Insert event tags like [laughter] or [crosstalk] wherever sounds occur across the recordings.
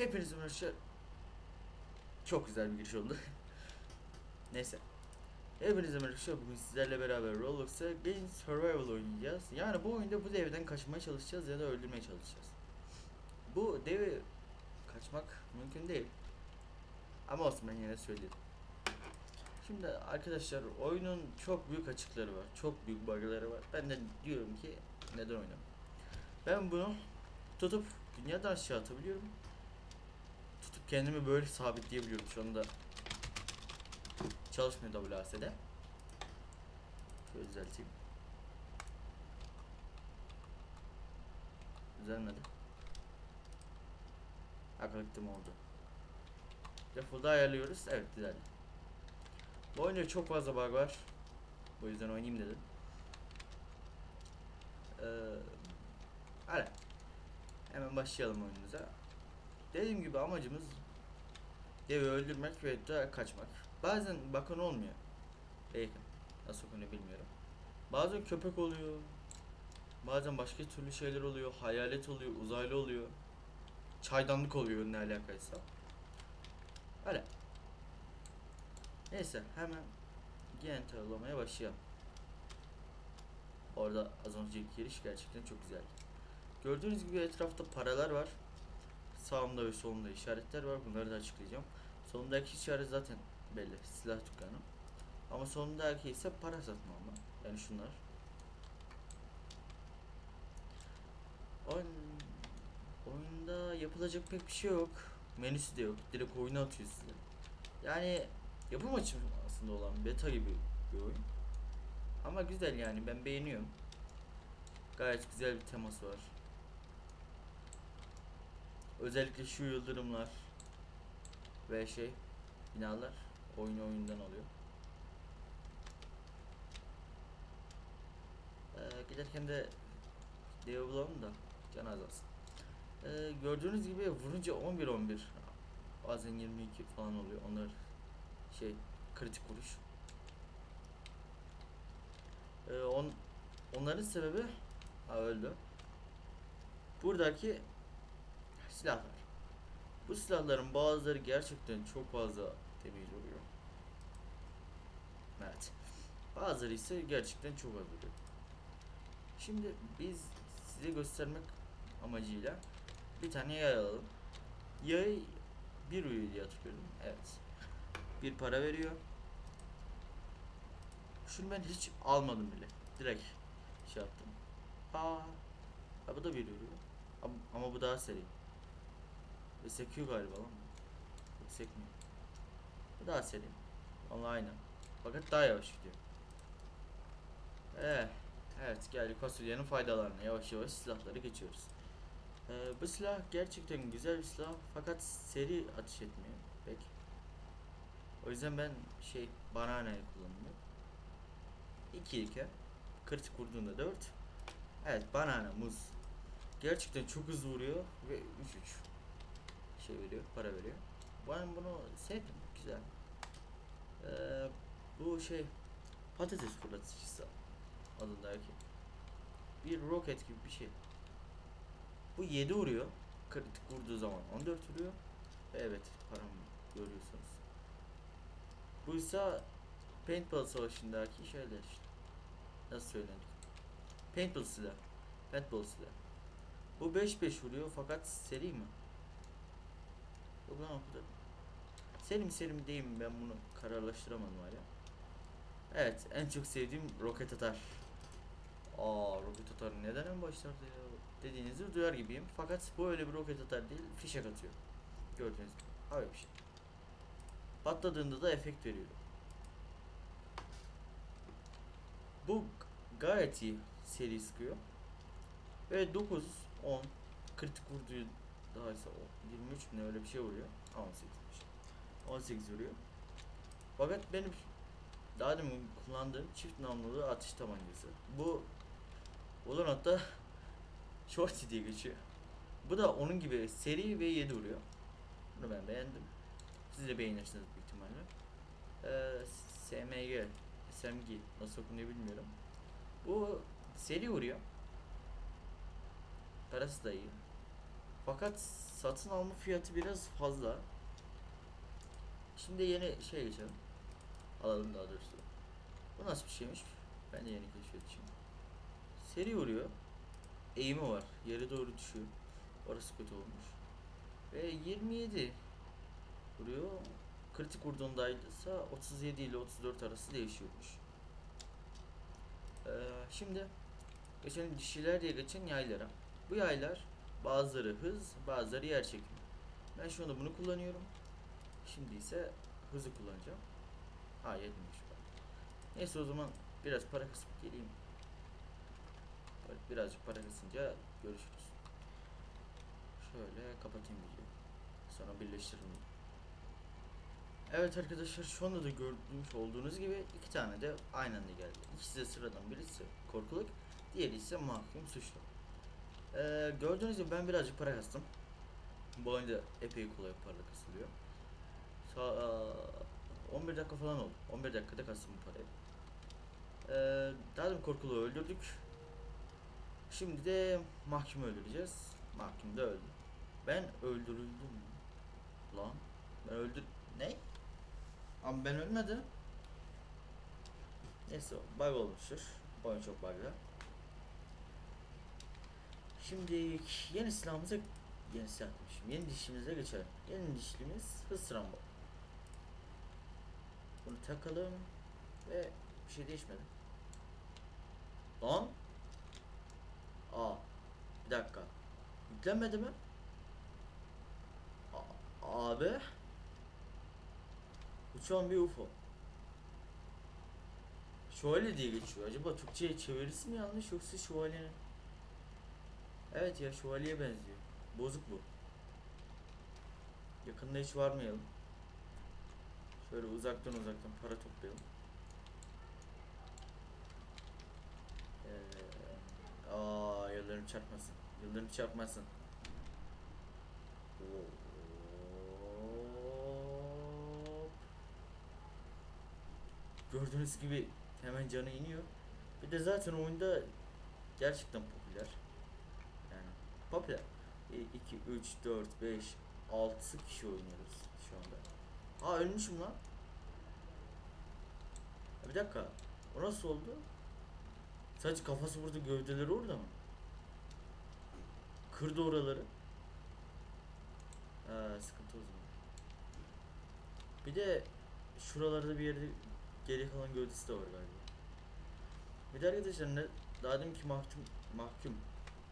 Hepinize merhaba. Çok güzel bir giriş oldu. [laughs] Neyse. Hepinize merhaba. Bugün sizlerle beraber Roblox'a Game Survival oynayacağız. Yani bu oyunda bu devden kaçmaya çalışacağız ya da öldürmeye çalışacağız. Bu devi kaçmak mümkün değil. Ama olsun ben yine söyledim. Şimdi arkadaşlar oyunun çok büyük açıkları var. Çok büyük bug'ları var. Ben de diyorum ki neden oynamam. Ben bunu tutup dünyadan aşağı atabiliyorum. Tutup kendimi böyle sabitleyebiliyorum. Şu anda çalışmıyor WAS'de. Şöyle düzelteyim. Düzelmedi. Akıllıktım oldu. Default'da ayarlıyoruz. Evet düzeldi. Bu oyunda çok fazla bug var. Bu yüzden oynayayım dedim. Ee, hadi. Hemen başlayalım oyunumuza. Dediğim gibi amacımız devi öldürmek ve da kaçmak. Bazen bakın olmuyor. Belki nasıl okunuyor bilmiyorum. Bazen köpek oluyor. Bazen başka türlü şeyler oluyor. Hayalet oluyor, uzaylı oluyor. Çaydanlık oluyor ne alakaysa. Öyle. Neyse hemen gen taralamaya başlayalım. Orada az önceki giriş gerçekten çok güzel. Gördüğünüz gibi etrafta paralar var. Sağımda ve solumda işaretler var. Bunları da açıklayacağım. Solundaki işaret zaten belli. Silah dükkanı. Ama solundaki ise para satma ama. Yani şunlar. Oyun, oyunda yapılacak pek bir şey yok. Menüsü de yok. Direkt oyuna atıyor sizi. Yani yapım aşamasında olan beta gibi bir oyun. Ama güzel yani ben beğeniyorum. Gayet güzel bir teması var. Özellikle şu yıldırımlar ve şey binalar oyunu oyundan alıyor. Ee, giderken de dev bulalım da can azalsın. Ee, gördüğünüz gibi vurunca 11-11 bazen 22 falan oluyor. Onlar şey kritik vuruş. Ee, on, onların sebebi ha öldü. Buradaki silahlar. Bu silahların bazıları gerçekten çok fazla damage oluyor. Evet. Bazıları ise gerçekten çok az oluyor. Şimdi biz size göstermek amacıyla bir tane yay alalım. Yay bir uyu diye hatırlıyorum. Evet. Bir para veriyor. Şunu ben hiç almadım bile. Direkt şey yaptım. Aa, ha bu da bir. Ama, ama bu daha seri. Sekiyor galiba lan. Yok sekmiyor. Bu daha seri. Onunla aynı. Fakat daha yavaş gidiyor. Eh, evet geldik fasulyenin faydalarına. Yavaş yavaş silahları geçiyoruz. Ee, bu silah gerçekten güzel bir silah fakat seri atış etmiyor pek. O yüzden ben şey bananayı kullanıyorum. 2 ilke. Kritik vurduğunda 4. Evet banana muz. Gerçekten çok hızlı vuruyor ve 3 3 şey veriyor, para veriyor. Ben bunu sevdim, güzel. Ee, bu şey patates fırlatıcısı adındaki bir roket gibi bir şey. Bu 7 vuruyor. Kritik vurduğu zaman 14 vuruyor. Ve evet param görüyorsunuz. Bu ise Paintball savaşındaki şeyler işte. Nasıl söylenir? Paintball silah. Paintball silah. Bu 5-5 vuruyor fakat seri mi? Yok lan o kadar. Seri mi seri mi değil mi ben bunu kararlaştıramadım hala. Evet en çok sevdiğim roket atar. Aa roket atar neden en başlarda ya dediğinizi duyar gibiyim. Fakat bu öyle bir roket atar değil fişek atıyor. Gördüğünüz gibi. Abi bir şey. Patladığında da efekt veriyor. Bu gayet iyi seri sıkıyor. Ve 9, 10 kritik vurduğu daha ise o 23 mi ne öyle bir şey vuruyor. 18'miş. 18 vuruyor. Fakat benim daha demin kullandığım çift namlulu atış tabancası. Bu olan [laughs] hatta Shorty diye geçiyor. Bu da onun gibi seri ve 7 vuruyor. Bunu ben beğendim. Siz de beğenirsiniz büyük ihtimalle. Ee, SMG, SMG nasıl okunuyor bilmiyorum. Bu seri vuruyor. Parası da iyi. Fakat satın alma fiyatı biraz fazla. Şimdi yeni şey geçelim. Alalım daha doğrusu. Bu nasıl bir şeymiş? Ben de yeni keşfedeceğim. Seri vuruyor. Eğimi var. Yere doğru düşüyor. Orası kötü olmuş. Ve 27 vuruyor. Kritik vurduğundaysa 37 ile 34 arası değişiyormuş. Ee, şimdi geçelim dişiler diye geçen yaylara. Bu yaylar bazıları hız, bazıları yer çekimi. Ben şu anda bunu kullanıyorum. Şimdi ise hızı kullanacağım. Ha yetmemiş. Neyse o zaman biraz para kısıp geleyim. Birazcık para kısınca görüşürüz. Şöyle kapatayım videoyu. Sonra birleştiririm. Evet arkadaşlar şu anda da görmüş olduğunuz gibi iki tane de aynı anda geldi. İkisi de sıradan birisi korkuluk, diğeri ise mahkum suçlu. Ee, gördüğünüz gibi ben birazcık para kastım. Bu oyunda epey kolay para kasılıyor. Sa aa, 11 dakika falan oldu. 11 dakikada kastım bu parayı. Ee, daha da korkuluğu öldürdük. Şimdi de mahkumu öldüreceğiz. Mahkum da öldü. Ben öldürüldüm. Lan ben öldür... Ne? Ama ben ölmedim. Neyse bug olmuştur. Oyun çok bug'lı. Şimdi yeni silahımıza yeni silah demişim. Yeni dişimize geçelim. Yeni dişimiz hız trambo. Bunu takalım ve bir şey değişmedi. Lan Aa bir dakika. Yüklenmedi mi? A- abi Uçan bir UFO. Şövalye diye geçiyor. Acaba Türkçe'ye çevirisi mi yanlış yoksa şövalyenin? Evet ya şövalyeye benziyor. Bozuk bu. Yakında hiç varmayalım. Şöyle uzaktan uzaktan para toplayalım. Ee, aa yıldırım çarpmasın. Yıldırım çarpmasın. Hop. Gördüğünüz gibi hemen canı iniyor. Bir de zaten oyunda gerçekten popüler. Yani popüler. 2, 3, 4, 5, 6 kişi oynuyoruz şu anda. Aa ölmüşüm lan. Bir dakika. O nasıl oldu? Sadece kafası burada gövdeleri orada mı? Kırdı oraları. Ha, sıkıntı o zaman. Bir de şuralarda bir yerde geri kalan gövdesi de var galiba. Bir de arkadaşlar ne, daha demin ki mahkum, mahkum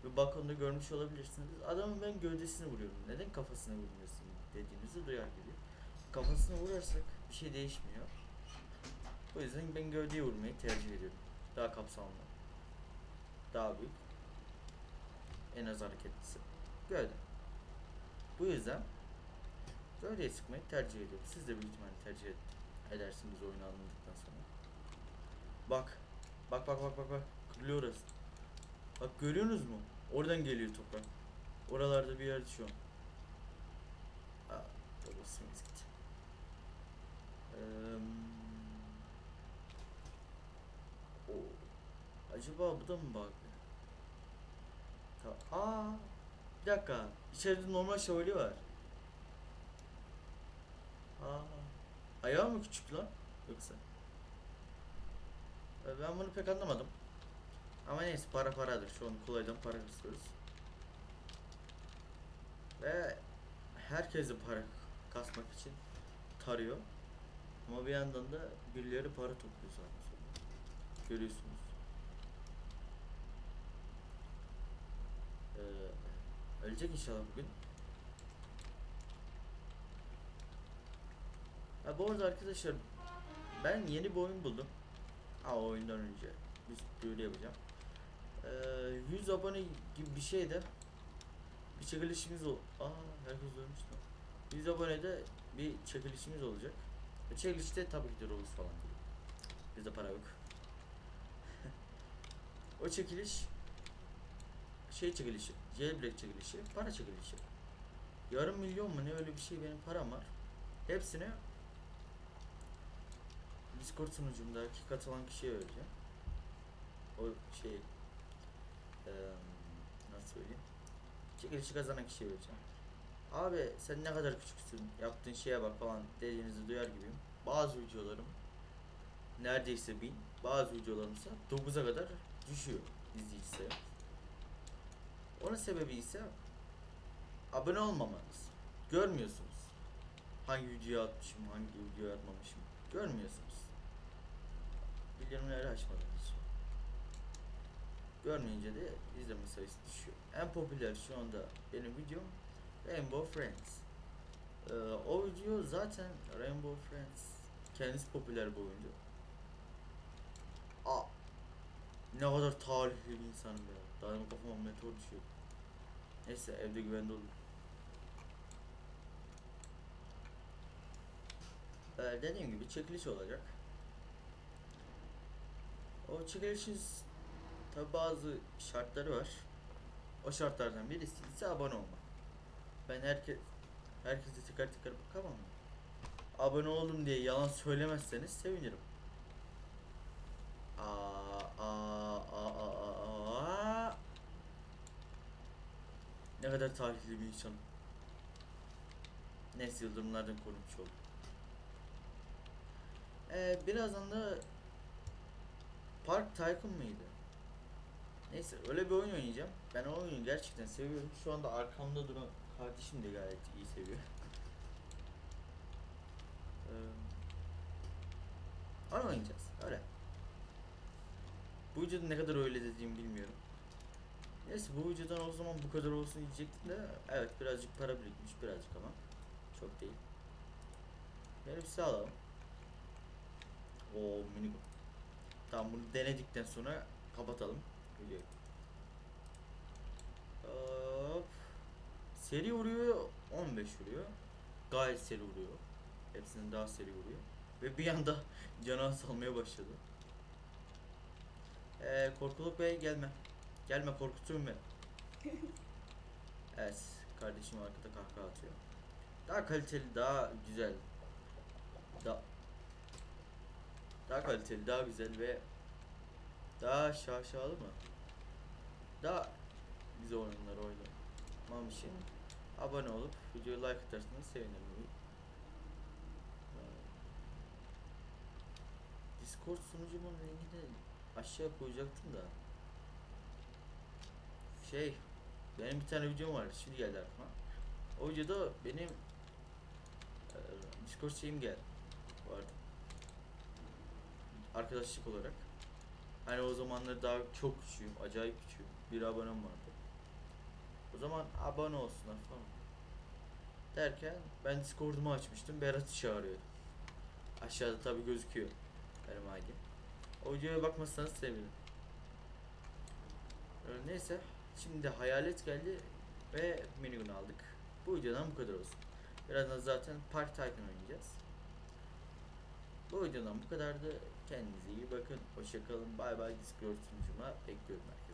bir balkonda görmüş olabilirsiniz. Adamın ben gövdesini vuruyorum. Neden kafasına vurmuyorsun dediğinizi duyar gibi. Kafasına vurarsak bir şey değişmiyor. O yüzden ben gövdeye vurmayı tercih ediyorum. Daha kapsamlı. Daha büyük. En az hareketlisi. Gövde. Bu yüzden gövdeye sıkmayı tercih ediyorum. Siz de büyük ihtimalle tercih ed- edersiniz oyunu anladıktan sonra. Bak. Bak bak bak bak bak. Kırılıyor. Bak görüyorsunuz mu? Oradan geliyor toprak. Oralarda bir yer şu an. Aa, babasımız gitti. Eee, o acaba bu da mı bug? Ta Aa, bir dakika. İçeride normal şövalye var. Aa, ayağı mı küçük lan? Yoksa? E, Ben bunu pek anlamadım. Ama neyse para paradır. Şu an kolaydan para kısıyoruz. Ve herkes de para kasmak için tarıyor. Ama bir yandan da birileri para topluyor sola. Görüyorsunuz. Ee, ölecek inşallah bugün. Ha bu arada arkadaşlar ben yeni bir oyun buldum. Ha oyundan önce bir böyle yapacağım. Ee, 100 abone gibi bir şey de bir çekilişimiz ol. Aa herkes ölmüş lan. 100 abonede bir çekilişimiz olacak. Ve çekilişte tabii ki de Robux falan. Bizde para yok. [laughs] o çekiliş şey çekilişi, jailbreak çekilişi, para çekilişi. Yarım milyon mu ne öyle bir şey benim param var. Hepsini Discord sunucumdaki katılan kişiye vereceğim. O şey eee nasıl söyleyeyim? Çekilişi kazanan kişiye vereceğim. Abi sen ne kadar küçüksün. Yaptığın şeye bak falan dediğinizi duyar gibiyim. Bazı videolarım neredeyse bin. Bazı videolarımsa 9'a kadar düşüyor izleyici sayı. Onun sebebi ise abone olmamanız. Görmüyorsunuz. Hangi videoyu atmışım, hangi videoyu atmamışım. Görmüyorsunuz. Bildirimleri açmadığınız için. Görmeyince de izleme sayısı düşüyor. En popüler şu anda benim videom Rainbow Friends. Ee, o video zaten Rainbow Friends kendisi popüler bir oyuncu. Aa, ne kadar talihli bir insanım ya. Demin kafama meteor düşüyor. Neyse evde güvende olur. Ee, dediğim gibi çekiliş olacak. O çekilişin tabi bazı şartları var. O şartlardan birisi ise abone olmak. Ben herkes herkese teker teker bakamam. Abone olun diye yalan söylemezseniz sevinirim. Aa, aa, aa, aa, aa. Ne kadar talihli bir insan. Neyse yıldırımlardan korunmuş oldum. Ee, birazdan da Park Tycoon mıydı? Neyse öyle bir oyun oynayacağım. Ben o oyunu gerçekten seviyorum. Şu anda arkamda duran kardeşim de gayet iyi seviyor. [laughs] Ee, onu oynayacağız. Öyle. Bu videoda ne kadar öyle dediğimi bilmiyorum. Neyse bu videodan o zaman bu kadar olsun diyecektim de evet birazcık para birikmiş birazcık ama çok değil. Benim silah alalım. O minigun. Tamam bunu denedikten sonra kapatalım videoyu. Hop. Seri vuruyor 15 vuruyor. Gayet seri vuruyor. Hepsinden daha seri vuruyor. Ve bir anda [laughs] canı salmaya başladı. Ee, Korkuluk Bey gelme. Gelme korkutuyorum beni. [laughs] evet kardeşim arkada kahkaha atıyor. Daha kaliteli, daha güzel. Daha daha kaliteli, daha güzel ve daha şaşalı mı? Daha güzel oyunlar oynamam için abone olup videoyu like atarsanız sevinirim. Ee, Discord sunucumun linkini aşağı koyacaktım da şey benim bir tane videom var şimdi geldi aklıma. O videoda benim e, Discord şeyim geldi vardı. Arkadaşlık olarak. Hani o zamanlar daha çok küçüğüm, acayip küçüğüm. Bir abonem vardı. O zaman abone olsunlar falan. Derken ben Discord'umu açmıştım. Berat'ı çağırıyordum. Aşağıda tabi gözüküyor benim ID. O videoya bakmazsanız sevinirim. Ee, neyse. Şimdi hayalet geldi ve minigun aldık. Bu videodan bu kadar olsun. Birazdan zaten Park Tycoon oynayacağız. Bu videodan bu kadardı. Kendinize iyi bakın. Hoşçakalın. Bay bay. Discord sunucuma bekliyorum herkese.